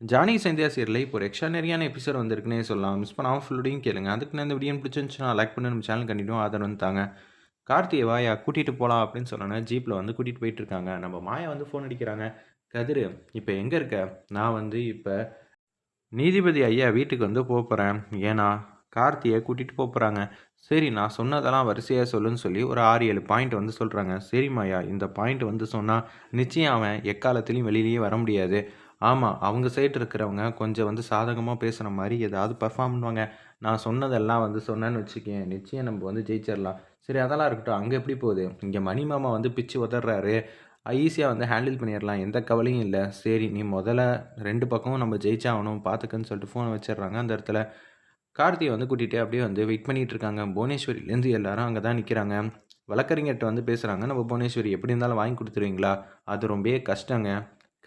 Johnny Sandhya சீரில் இப்போ ஒரு எக்ஸ்ட்ரானரியான episode வந்திருக்குன்னே சொல்லலாம். மிஸ் பண்ணாமல் ஃபுல்லோடையும் கேளுங்க. அதுக்கு நான் இந்த வீடியோ பிடிச்சிருந்துச்சுன்னா லைக் பண்ணி நம்ம சேனல் கண்டிப்பாக ஆதரவு வந்துட்டாங்க தாங்க. கார்த்தியை வாயா கூட்டிகிட்டு போகலாம் அப்படின்னு சொன்னோன்னே ஜீப்பில் வந்து கூட்டிகிட்டு போயிட்டு இருக்காங்க. நம்ம மாயா வந்து ஃபோன் அடிக்கிறாங்க. கதிர் இப்போ எங்கே இருக்க? நான் வந்து இப்போ நீதிபதி ஐயா வீட்டுக்கு வந்து போக போகிறேன் ஏன்னா கார்த்தியை கூட்டிகிட்டு போக போகிறாங்க சரி நான் சொன்னதெல்லாம் வரிசையாக சொல்லுன்னு சொல்லி ஒரு ஆறு ஏழு பாயிண்ட் வந்து சொல்கிறாங்க சரி மாயா இந்த பாயிண்ட் வந்து சொன்னால் நிச்சயம் அவன் எக்காலத்துலேயும் வெளியிலேயே வர முடியாது. ஆமாம் அவங்க சைடு இருக்கிறவங்க கொஞ்சம் வந்து சாதகமாக பேசுகிற மாதிரி ஏதாவது பர்ஃபார்ம் பண்ணுவாங்க. நான் சொன்னதெல்லாம் வந்து சொன்னேன்னு வச்சுக்கேன். நிச்சயம் நம்ம வந்து ஜெயிச்சிடலாம் சரி அதெல்லாம் இருக்கட்டும். அங்கே எப்படி போகுது? இங்கே மணி மாமா வந்து பிச்சு உதறாரு ஈஸியாக வந்து ஹேண்டில் பண்ணிடலாம் எந்த கவலையும் இல்லை. சரி நீ முதல்ல ரெண்டு பக்கமும் நம்ம ஜெயிச்சாகணும். பார்த்துக்கன்னு சொல்லிட்டு ஃபோனை வச்சிடுறாங்க அந்த இடத்துல. கார்த்தியை வந்து கூட்டிகிட்டு அப்படியே வந்து வெயிட் பண்ணிகிட்டு இருக்காங்க. புவனேஸ்வரிலேருந்து எல்லாரும் அங்கே தான் நிற்கிறாங்க வழக்கறிஞர்கிட்ட வந்து பேசுகிறாங்க நம்ம புவனேஸ்வரி எப்படி இருந்தாலும் வாங்கி கொடுத்துருவீங்களா? அது ரொம்பவே கஷ்டங்க.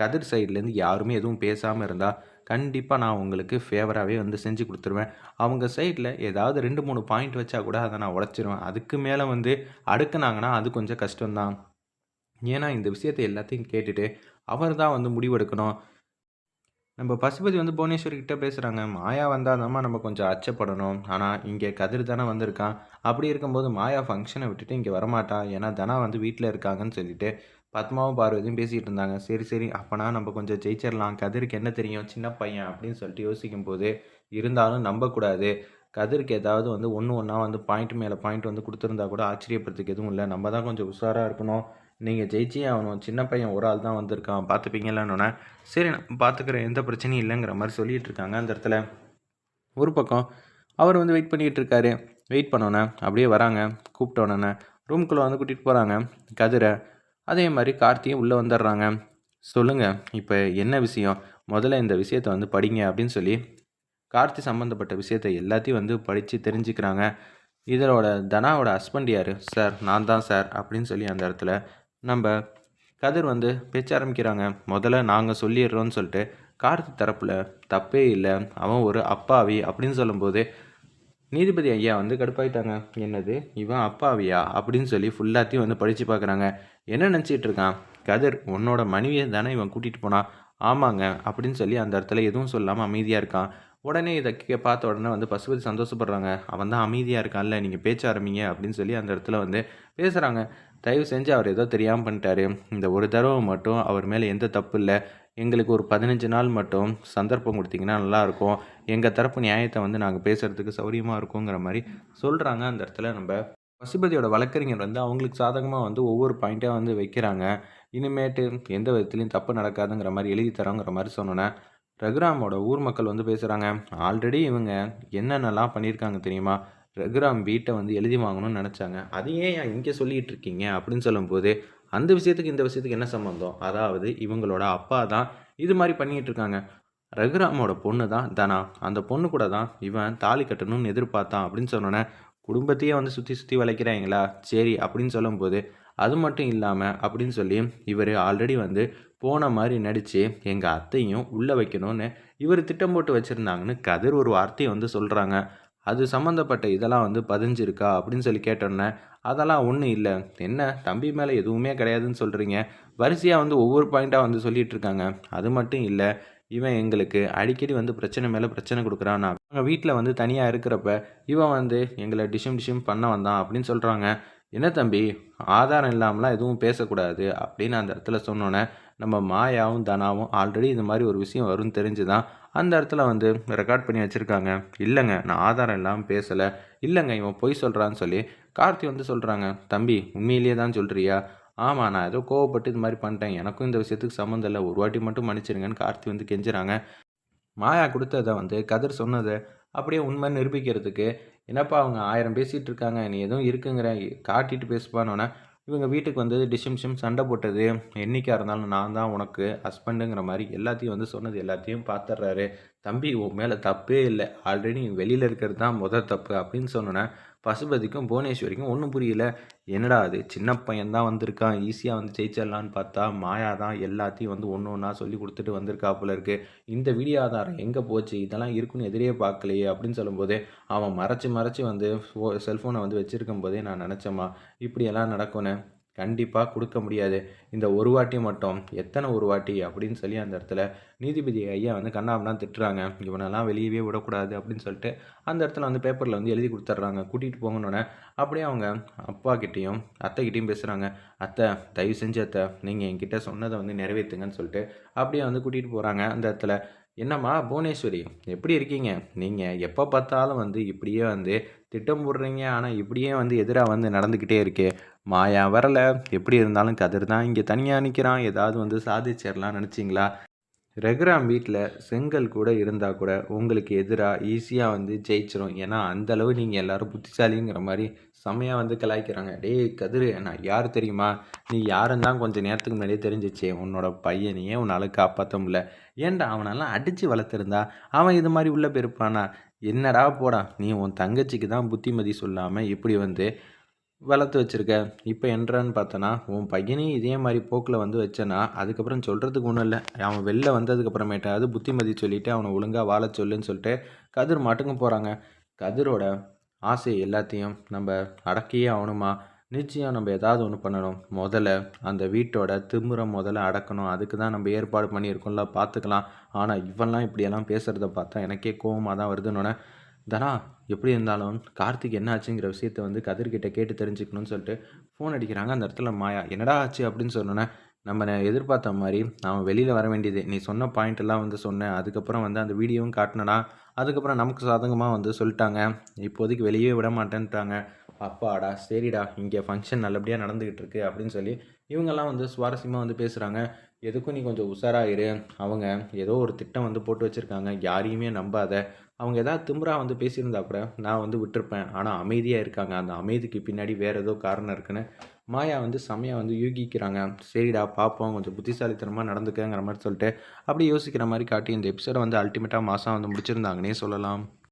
கதிர் சைட்லேருந்து யாருமே எதுவும் பேசாமல் இருந்தால் கண்டிப்பாக நான் உங்களுக்கு ஃபேவராகவே வந்து செஞ்சு கொடுத்துருவேன். அவங்க சைடில் ஏதாவது ரெண்டு மூணு பாயிண்ட் வச்சா கூட அதை நான் உடச்சிருவேன். அதுக்கு மேலே வந்து அடுக்குனாங்கன்னா அது கொஞ்சம் கஷ்டம்தான். ஏன்னா இந்த விஷயத்தை எல்லாத்தையும் கேட்டுட்டு அவர் தான் வந்து முடிவெடுக்கணும். நம்ம பசுபதி வந்து புவனேஸ்வரி கிட்டே பேசுகிறாங்க மாயா வந்தால் தாம்மா நம்ம கொஞ்சம் அச்சப்படணும். ஆனால் இங்கே கதிர் தானே வந்திருக்கான். அப்படி இருக்கும்போது மாயா ஃபங்க்ஷனை விட்டுட்டு இங்கே வரமாட்டான் ஏன்னா தனா வந்து வீட்டில் இருக்காங்கன்னு சொல்லிட்டு பத்மாவும் பார்வதியும் பேசிகிட்டு இருந்தாங்க சரி சரி அப்போனா நம்ம கொஞ்சம் ஜெயிச்சிடலாம் கதிருக்கு என்ன தெரியும்? சின்ன பையன் அப்படின்னு சொல்லிட்டு யோசிக்கும் போது இருந்தாலும் நம்பக்கூடாது. கதிருக்கு ஏதாவது வந்து ஒன்று ஒன்றா வந்து பாயிண்ட் மேலே பாயிண்ட் வந்து கொடுத்துருந்தா கூட ஆச்சரியப்படுறதுக்கு எதுவும் இல்லை. நம்ம தான் கொஞ்சம் உஷாராக இருக்கணும். நீங்கள் ஜெயிச்சே ஆகணும். சின்ன பையன் ஒரு ஆள் தான் வந்திருக்கான். பார்த்துப்பீங்களான்னொன்னே சரி நான் பார்த்துக்கிறேன். எந்த பிரச்சனையும் இல்லைங்கிற மாதிரி சொல்லிகிட்டு இருக்காங்க அந்த இடத்துல. ஒரு பக்கம் அவர் வந்து வெயிட் பண்ணிகிட்டு இருக்காரு வெயிட் பண்ணோன்னே அப்படியே வராங்க. கூப்பிட்டோன்னே ரூம்குள்ளே வந்து கூட்டிகிட்டு போகிறாங்க கதிரை அதே மாதிரி கார்த்தியும் உள்ளே வந்துடுறாங்க. சொல்லுங்கள் இப்போ என்ன விஷயம்? முதல்ல இந்த விஷயத்தை வந்து படிங்க அப்படின்னு சொல்லி கார்த்தி சம்மந்தப்பட்ட விஷயத்தை எல்லாத்தையும் வந்து படித்து தெரிஞ்சுக்கிறாங்க. இதனோட தனாவோட ஹஸ்பண்ட் யார்? சார் நான் தான் சார் அப்படின்னு சொல்லி அந்த இடத்துல நம்ம கதிர் வந்து பேச்ச ஆரம்பிக்கிறாங்க. முதல்ல நாங்கள் சொல்லிடுறோன்னு சொல்லிட்டு கார்த்தி தரப்பில் தப்பே இல்லை. அவன் ஒரு அப்பாவி அப்படின்னு சொல்லும்போது நீதிபதி ஐயா வந்து கடுப்பாயிட்டாங்க. என்னது? இவன் அப்பாவியா? அப்படின்னு சொல்லி ஃபுல்லாத்தையும் வந்து படித்து பார்க்குறாங்க என்ன நினச்சிட்டு இருக்கான்? கதிர் உன்னோட மனைவியை தானே இவன் கூட்டிகிட்டு போனான் ஆமாங்க அப்படின்னு சொல்லி அந்த இடத்துல எதுவும் சொல்லாமல் அமைதியாக இருக்கான். உடனே இதை கே பார்த்த உடனே வந்து பசுபதி சந்தோஷப்படுறாங்க. அவன் தான் அமைதியாக இருக்கான்ல நீங்கள் பேச்ச ஆரம்பிங்க அப்படின்னு சொல்லி அந்த இடத்துல வந்து பேசுகிறாங்க தயவு செஞ்சு அவர் ஏதோ தெரியாமல் பண்ணிட்டாரு. இந்த ஒரு தடவை மட்டும் அவர் மேலே எந்த தப்பு இல்லை. எங்களுக்கு ஒரு பதினஞ்சு நாள் மட்டும் சந்தர்ப்பம் கொடுத்தீங்கன்னா நல்லாயிருக்கும். எங்கள் தரப்பு நியாயத்தை வந்து நாங்கள் பேசுகிறதுக்கு சௌரியமாக இருக்குங்கிற மாதிரி சொல்கிறாங்க அந்த இடத்துல நம்ம பசுபதியோட வழக்கறிஞர் வந்து அவங்களுக்கு சாதகமாக வந்து ஒவ்வொரு பாயிண்ட்டாக வந்து வைக்கிறாங்க. இனிமேட்டு எந்த விதத்துலையும் தப்பு நடக்காதுங்கிற மாதிரி எழுதி தரோங்கிற மாதிரி சொன்னோன்னே ரகுராமோட ஊர் மக்கள் வந்து பேசுகிறாங்க ஆல்ரெடி இவங்க என்னென்னலாம் பண்ணியிருக்காங்க தெரியுமா? ரகுராம் வீட்டை வந்து எழுதி வாங்கணும்னு நினச்சாங்க. அதையே ஏன் இங்கே சொல்லிகிட்டு இருக்கீங்க? அப்படின்னு சொல்லும்போது அந்த விஷயத்துக்கு இந்த விஷயத்துக்கு என்ன சம்மந்தம் அதாவது இவங்களோட அப்பா தான் இது மாதிரி பண்ணிகிட்டு இருக்காங்க ரகுராமோட பொண்ணு தான் தனா. அந்த பொண்ணு கூட தான் இவன் தாலி கட்டணும்னு எதிர்பார்த்தான் அப்படின்னு சொன்னோன்னே குடும்பத்தையே வந்து சுற்றி சுற்றி வளைக்கிறாங்களா? சரி அப்படின்னு சொல்லும்போது அது மட்டும் இல்லாமல் அப்படின்னு சொல்லி இவர் ஆல்ரெடி வந்து போன மாதிரி நடித்து எங்கள் அத்தையும் உள்ளே வைக்கணும்னு இவர் திட்டம் போட்டு வச்சுருந்தாங்கன்னு கதிர் ஒரு வார்த்தையை வந்து சொல்கிறாங்க அது சம்மந்தப்பட்ட இதெல்லாம் வந்து பதிஞ்சிருக்கா அப்படின்னு சொல்லி கேட்டோன்னே அதெல்லாம் ஒன்றும் இல்லை. என்ன? தம்பி மேலே எதுவுமே கிடையாதுன்னு சொல்கிறீங்க வரிசையாக வந்து ஒவ்வொரு பாயிண்ட்டாக வந்து சொல்லிகிட்டு இருக்காங்க. அது மட்டும் இல்லை. இவன் எங்களுக்கு அடிக்கடி வந்து பிரச்சனை மேலே பிரச்சனை கொடுக்குறான். நாங்கள் வீட்டில் வந்து தனியாக இருக்கிறப்ப இவன் வந்து எங்களை டிஷம் டிஷம் பண்ண வந்தான் அப்படின்னு சொல்கிறாங்க என்ன தம்பி? ஆதாரம் இல்லாமலாம் எதுவும் பேசக்கூடாது அப்படின்னு அந்த இடத்துல சொன்னோன்னே நம்ம மாயாவும் தனாவும் ஆல்ரெடி இந்த மாதிரி ஒரு விஷயம் வரும்னு தெரிஞ்சு தான் அந்த இடத்துல வந்து ரெக்கார்ட் பண்ணி வச்சுருக்காங்க. இல்லைங்க நான் ஆதாரம் இல்லாமல் பேசலை. இல்லைங்க இவன் பொய் சொல்கிறான்னு சொல்லி கார்த்தி வந்து சொல்கிறாங்க தம்பி உண்மையிலேயே தான் சொல்கிறியா ஆமாம் நான் ஏதோ கோவப்பட்டு இது மாதிரி பண்ணிட்டேன். எனக்கும் இந்த விஷயத்துக்கு சம்மந்தம் இல்லை. ஒரு வாட்டி மட்டும் மன்னிச்சிருங்கன்னு கார்த்தி வந்து கெஞ்சுறாங்க. மாயா கொடுத்ததை வந்து கதிர் சொன்னதை அப்படியே உண்மை நிரூபிக்கிறதுக்கு என்னப்பா அவங்க ஆயிரம் பேசிகிட்டு இருக்காங்க. நீ எதுவும் இருக்குங்கிற காட்டிட்டு பேசுப்பானோன்னா இவங்க வீட்டுக்கு வந்து டிஷம் சண்டை போட்டது என்றைக்கா இருந்தாலும் நான் தான் உனக்கு ஹஸ்பண்டுங்கிற மாதிரி எல்லாத்தையும் வந்து சொன்னது எல்லாத்தையும் பார்த்துட்றாரு தம்பி உன் மேலே தப்பே இல்லை. ஆல்ரெடி வெளியில் இருக்கிறது தான் முதல் தப்பு அப்படின்னு சொன்னோன்னே பசுபதிக்கும் புவனேஸ்வரிக்கும் ஒன்றும் புரியல. என்னடா அது? சின்ன பையன் தான் வந்திருக்கான் ஈஸியாக வந்து ஜெயிச்சிடலான்னு பார்த்தா மாயா தான் எல்லாத்தையும் வந்து ஒன்று ஒன்றா சொல்லி கொடுத்துட்டு வந்திருக்கா போல இருக்கு. இந்த வீடியோ ஆதாரம் எங்கே போச்சு? இதெல்லாம் இருக்குன்னு எதிரே பார்க்கலையே அப்படின்னு சொல்லும்போதே அவன் மறைச்சி மறைச்சி வந்து செல்ஃபோனை வந்து வச்சுருக்கும் போதே நான் நினச்சேம்மா இப்படியெல்லாம் நடக்கும்னு. கண்டிப்பாக கொடுக்க முடியாது. இந்த ஒரு வாட்டி மட்டும் எத்தனை ஒரு வாட்டி அப்படின்னு சொல்லி அந்த இடத்துல நீதிபதி ஐயா வந்து கண்ணாமலாம் திட்டுறாங்க. இவனெல்லாம் வெளியவே விடக்கூடாது அப்படின்னு சொல்லிட்டு அந்த இடத்துல வந்து பேப்பரில் வந்து எழுதி கொடுத்துட்றாங்க. கூட்டிகிட்டு போங்கன்னொன்னே அப்படியே அவங்க அப்பா கிட்டேயும் அத்தைக்கிட்டேயும் பேசுகிறாங்க அத்தை தயவு செஞ்சு அத்தை நீங்கள் என்கிட்ட சொன்னதை வந்து நிறைவேற்றுங்கன்னு சொல்லிட்டு அப்படியே வந்து கூட்டிகிட்டு போகிறாங்க அந்த இடத்துல என்னம்மா புவனேஸ்வரி எப்படி இருக்கீங்க? நீங்கள் எப்போ பார்த்தாலும் வந்து இப்படியே வந்து திட்டம் போடுறீங்க. ஆனால் இப்படியே வந்து எதிராக வந்து நடந்துக்கிட்டே இருக்கே. மாயா வரலை. எப்படி இருந்தாலும் கதிர் தான் இங்கே தனியாக நிற்கிறான் ஏதாவது வந்து சாதிச்சிடலாம் நினச்சிங்களா? ரெகுராம் வீட்டில் செங்கல் கூட இருந்தால் கூட உங்களுக்கு எதிராக ஈஸியாக வந்து ஜெயிச்சிரும். ஏன்னா அந்தளவு நீங்கள் எல்லோரும் புத்திசாலிங்கிற மாதிரி செம்மையாக வந்து கலாய்க்கிறாங்க. டேய் கதிர் நான் யார் தெரியுமா? நீ யாருன்னு தான் கொஞ்சம் நேரத்துக்கு முன்னாடியே தெரிஞ்சிச்சு. உன்னோட பையனையே உன்னால் காப்பாற்ற முடியல. ஏன்டா அவனெல்லாம் அடித்து வளர்த்துருந்தா? அவன் இது மாதிரி உள்ளே போயிருப்பானா? என்னடா போடா? நீ உன் தங்கச்சிக்கு தான் புத்திமதி சொல்லாமல் இப்படி வந்து வளர்த்து வச்சுருக்க. இப்போ என்றான்னு பார்த்தோன்னா உன் பையனையும் இதே மாதிரி போக்கில் வந்து வச்சேன்னா அதுக்கப்புறம் சொல்கிறதுக்கு ஒன்றும் இல்லை. அவன் வெளில வந்ததுக்கப்புறமேட்டாவது புத்திமதி சொல்லிவிட்டு அவனை ஒழுங்காக வாழ சொல்லுன்னு சொல்லிட்டு கதிர் மட்டுக்கும் போகிறாங்க கதிரோட ஆசை எல்லாத்தையும் நம்ம அடக்கியே ஆகணுமா? நிச்சயம் நம்ம ஏதாவது ஒன்று பண்ணணும். முதல்ல அந்த வீட்டோட திமுறை முதல்ல அடக்கணும். அதுக்கு தான் நம்ம ஏற்பாடு பண்ணியிருக்கோம்ல பார்த்துக்கலாம். ஆனால் இவன்லாம் இப்படியெல்லாம் பேசுகிறத பார்த்தா எனக்கே கோவமாக தான் வருதுன்னொன்னே தனா எப்படி இருந்தாலும் கார்த்திக் என்ன ஆச்சுங்கிற விஷயத்த வந்து கதிர்கிட்ட கேட்டு தெரிஞ்சுக்கணும்னு சொல்லிட்டு ஃபோன் அடிக்கிறாங்க. அந்த இடத்துல மாயா என்னடா ஆச்சு? அப்படின்னு சொன்னோன்னே நம்ம எதிர்பார்த்த மாதிரி அவன் வெளியில் வர வேண்டியது. நீ சொன்ன பாயிண்ட் எல்லாம் வந்து சொன்னேன் அதுக்கப்புறம் வந்து அந்த வீடியோவும் காட்டினடா. அதுக்கப்புறம் நமக்கு சாதகமாக வந்து சொல்லிட்டாங்க. இப்போதைக்கு வெளியே விட மாட்டேன்ட்டாங்க. அப்பாடா சரிடா. இங்கே ஃபங்க்ஷன் நல்லபடியாக நடந்துக்கிட்டு இருக்கு. அப்படின்னு சொல்லி இவங்கெல்லாம் வந்து சுவாரஸ்யமாக வந்து பேசுகிறாங்க எதுக்கும் நீ கொஞ்சம் உஷாராயிரு அவங்க ஏதோ ஒரு திட்டம் வந்து போட்டு வச்சுருக்காங்க. யாரையுமே நம்பாத. அவங்க எதாவது திமுறா வந்து பேசியிருந்தா கூட நான் வந்து விட்டுருப்பேன். ஆனால் அமைதியாக இருக்காங்க. அந்த அமைதிக்கு பின்னாடி வேறு ஏதோ காரணம் இருக்குன்னு மாயா வந்து செம்மையாக வந்து யூகிக்கிறாங்க. சரிடா பார்ப்போம் கொஞ்சம் புத்திசாலித்தனமாக நடந்துக்கங்கிற மாதிரி சொல்லிட்டு அப்படி யோசிக்கிற மாதிரி காட்டி இந்த எபிசோடை வந்து அல்டிமேட்டாக மாதம் வந்து முடிச்சிருந்தாங்கன்னே சொல்லலாம்.